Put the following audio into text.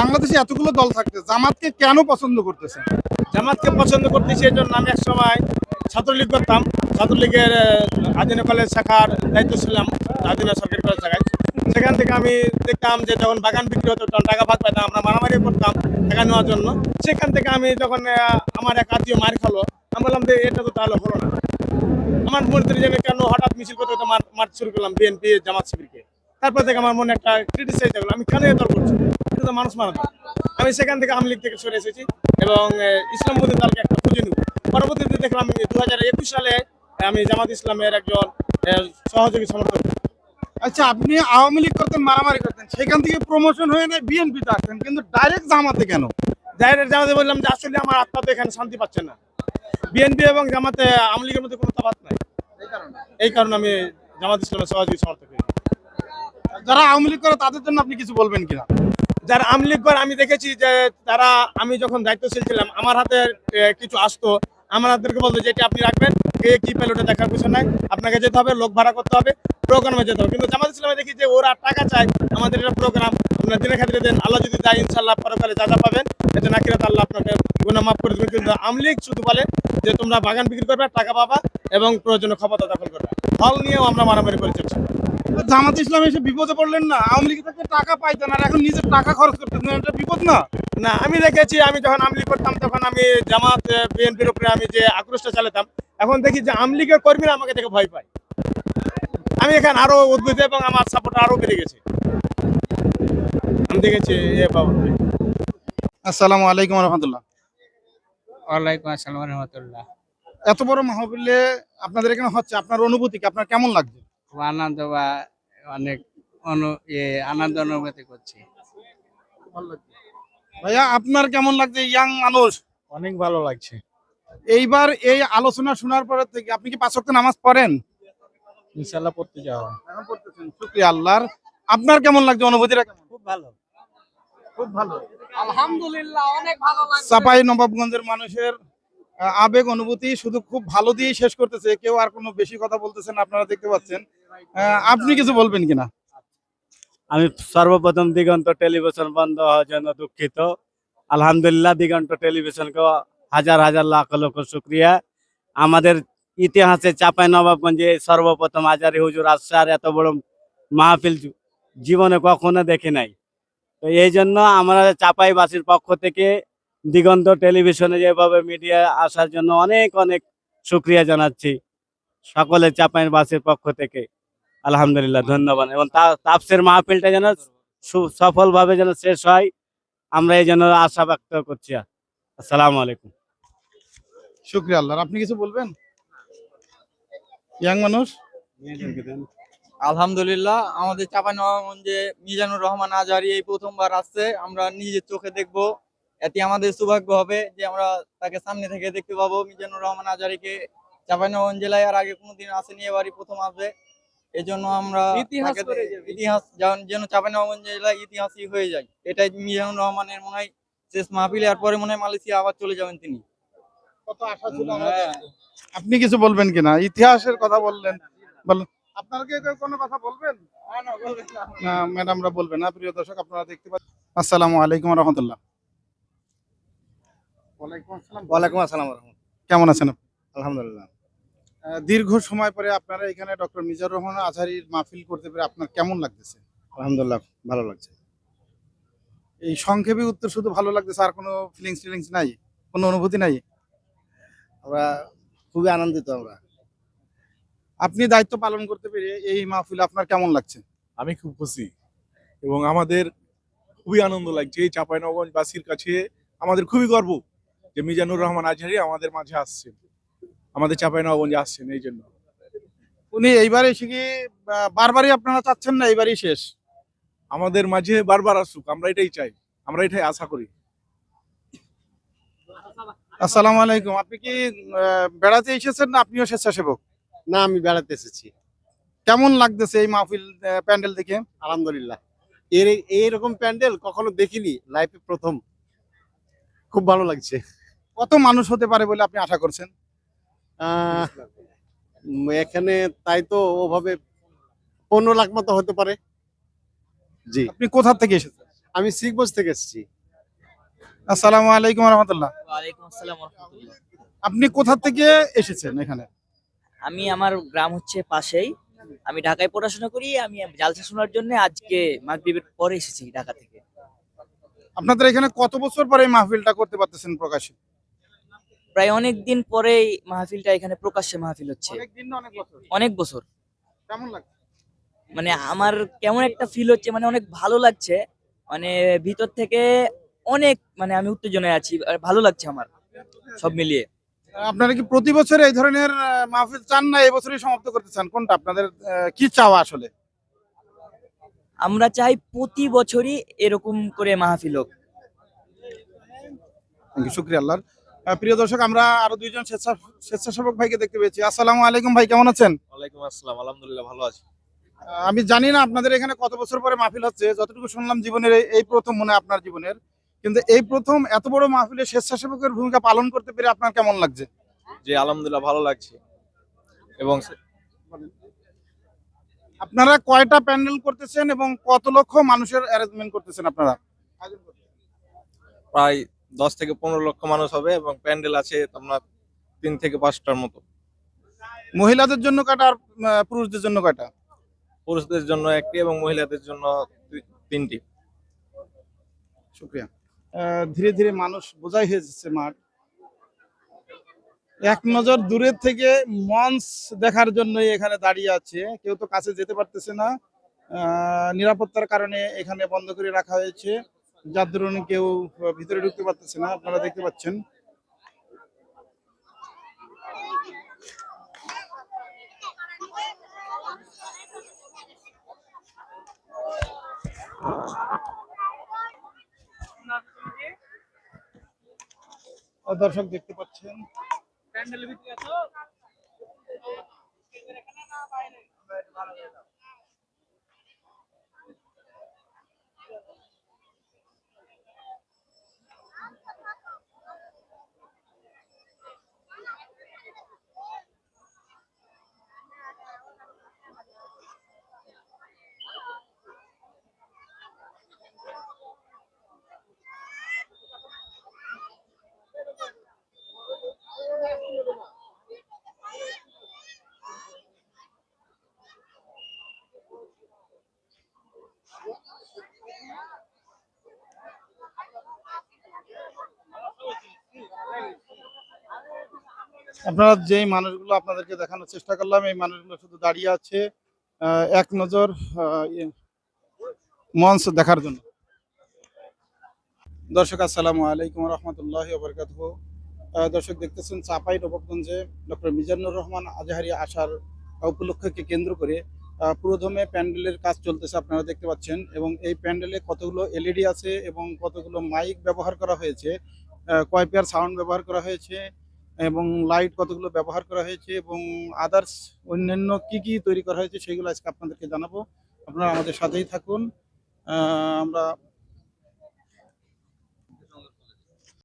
বাংলাদেশে এতগুলো দল থাকতে জামাতকে কেন পছন্দ করতেছে জামাতকে পছন্দ করতেছি এই জন্য আমি এক সময় ছাত্রলীগ করতাম। ছাত্রলীগের আদিনা কলেজ শাখার দায়িত্ব ছিলাম, আদিনা সরকারি কলেজ শাখায়। সেখান থেকে আমি দেখতাম যে যখন বাগান বিক্রি হতো, তখন টাকা ভাগ পাইতাম, আমরা মারামারি করতাম টাকা নেওয়ার জন্য। সেখান থেকে আমি যখন আমার এক আত্মীয় মার খালো, আমি বললাম যে এটা তো তাহলে হলো না। আমার মন্ত্রী হচ্ছে যে কেন হঠাৎ মিছিল করতে করতে মার মার শুরু করলাম, বিএনপি জামাত শিবিরকে। তারপর থেকে আমার মনে একটা ক্রিটিসাইজ হলো। আমি কেন এ দল করছি এটা তো মানুষ মারা আমি সেখান থেকে আওয়ামী লীগ থেকে সরে এসেছি এবং ইসলামপন্থী দলকে একটা খুঁজে নিব পরবর্তীতে দেখলাম দু হাজার একুশ সালে আমি জামাত ইসলামের একজন সহযোগী সমর্থক। আচ্ছা আপনি আওয়ামী লীগ করতেন, মারামারি করতেন। সেখান থেকে প্রমোশন হয়ে নাই বিএনপিতে আসতেন। কিন্তু ডাইরেক্ট জামাতে কেন? ডাইরেক্ট জামাতে বললাম যে, আসলে আমার আত্মা তো এখানে শান্তি পাচ্ছে না। বিএনপি এবং জামাতে আওয়ামী লীগের মধ্যে কোনো তফাৎ নাই। এই কারণে আমি জামাত ইসলামের সহযোগী সমর্থক হই। যারা আওয়ামী লীগ করে, তাদের জন্য আপনি কিছু বলবেন কিনা? যারা আওয়ামী লীগ করে, আমি দেখেছি যে তারা, আমি যখন দায়িত্বশীল ছিলাম, আমার হাতে কিছু আসতো। আমার হাতেরকে বলতো যেটা আপনি রাখবেন কে কি পেল ওটা দেখার কিছু নাই। আপনাকে যেতে হবে, লোক ভাড়া করতে হবে, প্রোগ্রামে যেতে হবে। কিন্তু জামাত ইসলামে দেখি যে, ওরা টাকা চায়, আমাদের এটা প্রোগ্রাম। আপনার দিনের ক্ষেত্রে দেন, আল্লাহ যদি দেয় ইনশাল্লাহ পরকালে যা যা পাবেন, এতে নাকিরাত আল্লাহ আপনাকে গুণা মাফ করে দেবেন কিন্তু আওয়ামী লীগ শুধু বলে যে, তোমরা বাগান বিক্রি করবে, টাকা পাবা এবং প্রয়োজনীয় ক্ষমতা দখল করবে। ফল নিয়েও আমরা মারামারি করে চলছি। জামাত ইসলাম এসে বিপদে পড়লেন না? আওয়ামী লীগ থেকে টাকা পাইতেন আর এখন নিজের টাকা খরচ করতেন এটা বিপদ না? না আমি দেখেছি আমি যখন আমলি করতাম তখন আমি জামাত বিএনপির উপরে আমি যে আক্রোশটা চালাতাম এখন দেখি যে আমলিগের কর্মীরা আমাকে দেখে ভয় পায়। আমি এখানে আরও উদ্বুদ্ধ এবং আমার সাপোর্ট আরও বেড়ে গেছে। আমি দেখেছি এ বাবা। আসসালামু আলাইকুম রহমতুল্লাহ। ওয়ালাইকুম আসসালাম রহমতুল্লাহ। এত বড় মাহফিলে আপনাদের এখানে হচ্ছে আপনার অনুভূতি কি? আপনার কেমন লাগছে? খুব আনন্দ বা অনেক অনু ইয়ে আনন্দ অনুভূতি করছি। ভাইয়া আপনার কেমন লাগছে? ইয়াং মানুষ। অনেক ভালো লাগছে। এইবার এই আলোচনা শোনার পরে থেকে আপনি কি পাঁচ ওয়াক্ত নামাজ পড়েন? ইনশাল্লাহ পড়তে যাওয়া এখন পড়তেছেন শুকরিয়া আল্লাহর। আপনার কেমন লাগছে অনুভূতিটা কেমন খুব ভালো। খুব ভালো। আলহামদুলিল্লাহ অনেক ভালো চাপাই নবাবগঞ্জের মানুষের আহ, আবেগ অনুভূতি শুধু খুব ভালো দিয়ে শেষ করতেছে। কেউ আর কোনো বেশি কথা বলতেছেন আপনারা দেখতে পাচ্ছেন। আপনি কিছু বলবেন কিনা? আমি সর্বপ্রথম দিগন্ত টেলিভিশন বন্ধ হওয়ার জন্য দুঃখিত। আলহামদুলিল্লাহ, দিগন্ত টেলিভিশনকে হাজার হাজার লাখ লক্ষ শুক্রিয়া। আমাদের ইতিহাসে চাপাই নবাবগঞ্জে সর্বপ্রথম হুজুর আসছে আর এত বড় মাহফিল জীবনে কখনো দেখি নাই। তো এই জন্য আমরা চাপাইবাসীর পক্ষ থেকে দিগন্ত টেলিভিশনে যেভাবে মিডিয়া আসার জন্য অনেক অনেক শুক্রিয়া জানাচ্ছি সকলে চাপাইবাসীর পক্ষ থেকে। আলহামদুলিল্লাহ ধন্যবাদ। এবং তা- তাপসের মাহফিলটা যেন সু- সফলভাবে যেন শেষ হয় আমরা এই জন্য আশা ব্যক্ত করছি। আসসালামু আলাইকুম। শুক্রিয়া আল্লাহ আপনি কিছু বলবেন? ইয়াং মানুষ? আলহামদুলিল্লাহ আমাদের চাঁপাইনবাবগঞ্জে মিজানুর রহমান আজহারি এই প্রথমবার আসছে। আমরা নিজের চোখে দেখব এতে আমাদের সৌভাগ্য হবে যে আমরা তাকে সামনে থেকে দেখতে পাবো। মিজানুর রহমান আজহারিকে চাঁপাইনবাবগঞ্জ জেলায় আর আগে কোনোদিন আসেনি এবারই প্রথম আসবে। এই জন্য আমরা ইতিহাস যেন- চাঁপাইনবাবগঞ্জ জেলায় ইতিহাসই হয়ে যায়। এটাই মিজানুর রহমানের মনে হয় শেষ মাহফিলে আর পরে মনে হয় মালয়েশিয়া আবার চলে যাবেন তিনি। কত আশা ছিল আমাদের। হ্যাঁ। আপনি কিছু বলবেন কিনা ইতিহাসের কথা বললেন। বলেন। কোনো কথা বলবেন? না ম্যাডামরা বলবেন না। প্রিয় দর্শক আপনারা দেখতে পাচ্ছেন। আসসালামু আলাইকুম রহমতুল্লাহ। ওয়ালাইকুম আসসালাম। ওয়ালাইকুম আসসালাম কেমন আছেন আপনি? আলহামদুলিল্লাহ। দীর্ঘ সময় পরে আপনারা এখানে ডক্টর মিজানুর রহমান আজহারির মাহফিল করতে পেরে আপনার কেমন লাগতেছে? আলহামদুলিল্লাহ ভালো লাগছে। এই সংক্ষেপে উত্তর শুধু ভালো লাগতেছে আর কোনো ফিলিংস ফিলিংস নাই? কোনো অনুভূতি নাই? আমরা খুবই আনন্দিত আমরা। আপনি দায়িত্ব পালন করতে পেরে এই মাহফিল আপনার কেমন লাগছে? আমি খুব খুশি। এবং আমাদের খুবই আনন্দ লাগছে এই চাঁপাইনবাবগঞ্জবাসীর কাছে আমাদের খুবই গর্ব যে মিজানুর রহমান আজহারি আমাদের মাঝে আসছেন। আমাদের চাঁপাইনবাবগঞ্জে আসছেন এই জন্য। উনি এইবার এসে কি বারবারই আপনারা চাচ্ছেন না এইবারই শেষ? আমাদের মাঝে বারবার আসুক আমরা এটাই চাই আমরা এটাই আশা করি। আসসালামু আলাইকুম আপনি কি বেড়াতে এসেছেন না আপনিও স্বেচ্ছাসেবক? না আমি বেড়াতে এসেছি। কেমন লাগতেছে এই মাহফিল প্যান্ডেল দেখে? আলহামদুলিল্লাহ। এর এইরকম প্যান্ডেল কখনো দেখিনি লাইফে প্রথম। খুব ভালো লাগছে। কত মানুষ হতে পারে বলে আপনি আশা করছেন? এখানে তাই তো ওভাবে পনেরো লাখ মতো হতে পারে। জি। আপনি কোথা থেকে এসেছেন? আমি শিখবোজ থেকে এসেছি। আসসালামু আলাইকুম রহমতুল্লাহ আপনি কোথা থেকে এসেছেন এখানে? আমি আমার গ্রাম হচ্ছে পাশেই। আমি ঢাকায় পড়াশোনা করি আমি জালসা শোনার জন্য আজকে মাগরিবের পরে এসেছি ঢাকা থেকে। আপনাদের এখানে কত বছর পরে এই মাহফিলটা করতে পারতেছেন প্রকাশে? প্রায় অনেক দিন পরেই মাহফিলটা এখানে প্রকাশ্যে মাহফিল হচ্ছে। অনেক বছর? কেমন লাগছে? মানে আমার কেমন একটা ফিল হচ্ছে মানে অনেক ভালো লাগছে। মানে ভিতর থেকে অনেক মানে আমি উত্তেজনায় আছি আর ভালো লাগছে আমার সব মিলিয়ে। আপনারা কি প্রতি বছর এই ধরনের মাহফিল চান না? এই বছরই সমাপ্ত করতে চান? কোনটা আপনাদের কি চাওয়া আসলে? আমরা চাই প্রতি বছরই এরকম করে মাহফিল হোক। শুক্রিয়া আল্লাহর। আহ, প্রিয় দর্শক আমরা আরও দুইজন স্বেচ্ছাসেবক ভাইকে দেখতে পেয়েছি। আসসালামু আলাইকুম ভাই কেমন আছেন? ওয়ালাইকুম আসসালাম আলহামদুলিল্লাহ ভালো আছি। আমি জানি না আপনাদের এখানে কত বছর পরে মাহফিল হচ্ছে যতটুকু শুনলাম জীবনের এই- প্রথম মনে আপনার জীবনের। কিন্তু এই প্রথম এত বড় মাহফিলে স্বেচ্ছাসেবকের ভূমিকা পালন করতে পেরে আপনার কেমন লাগছে? যে আলহামদুলিল্লাহ ভালো লাগছে। এবং আপনারা কয়টা প্যান্ডেল করতেছেন এবং কত লক্ষ মানুষের অ্যারেঞ্জমেন্ট করতেছেন আপনারা? প্রায় দশ থেকে পনেরো লক্ষ মানুষ হবে এবং প্যান্ডেল আছে আপনার তিন থেকে পাঁচটার মতো। মহিলাদের জন্য কয়টা আর আহ, পুরুষদের জন্য কয়টা? পুরুষদের জন্য একটি এবং মহিলাদের জন্য দুই- তিনটি। শুক্রিয়া। আহ, ধীরে ধীরে মানুষ বোঝাই হয়ে যাচ্ছে মাঠ। এক নজর দূরের থেকে মঞ্চ দেখার জন্যই এখানে দাঁড়িয়ে আছে। কেউ তো কাছে যেতে পারতেছে না। আহ, নিরাপত্তার কারণে এখানে বন্ধ করে রাখা হয়েছে। যার দরুন কেউ ভিতরে ঢুকতে পারতেছে না আপনারা দেখতে পাচ্ছেন। দর্শক দেখতে পাচ্ছেন। আপনারা যেই মানুষগুলো আপনাদেরকে দেখানোর চেষ্টা করলাম এই মানুষগুলো শুধু দাঁড়িয়ে আছে এক নজর ইয়ে, মঞ্চ দেখার জন্য। দর্শক আসসালামু আলাইকুম রহমতুল্লাহ বরকাত দর্শক দেখতেছেন চাপাই নবাবগঞ্জে ডক্টর মিজানুর রহমান আজহারি আসার উপলক্ষকে কেন্দ্র করে আহ, পুরোদমে প্যান্ডেলের কাজ চলতেছে আপনারা দেখতে পাচ্ছেন এবং এই প্যান্ডেলে কতগুলো এলইডি আছে এবং কতগুলো মাইক ব্যবহার করা হয়েছে কয় পেয়ার সাউন্ড ব্যবহার করা হয়েছে এবং লাইট কতগুলো ব্যবহার করা হয়েছে এবং আদার্স অন্যান্য কি কি তৈরি করা হয়েছে সেগুলো আজকে আপনাদেরকে জানাব। আপনারা আমাদের সাথেই থাকুন। আমরা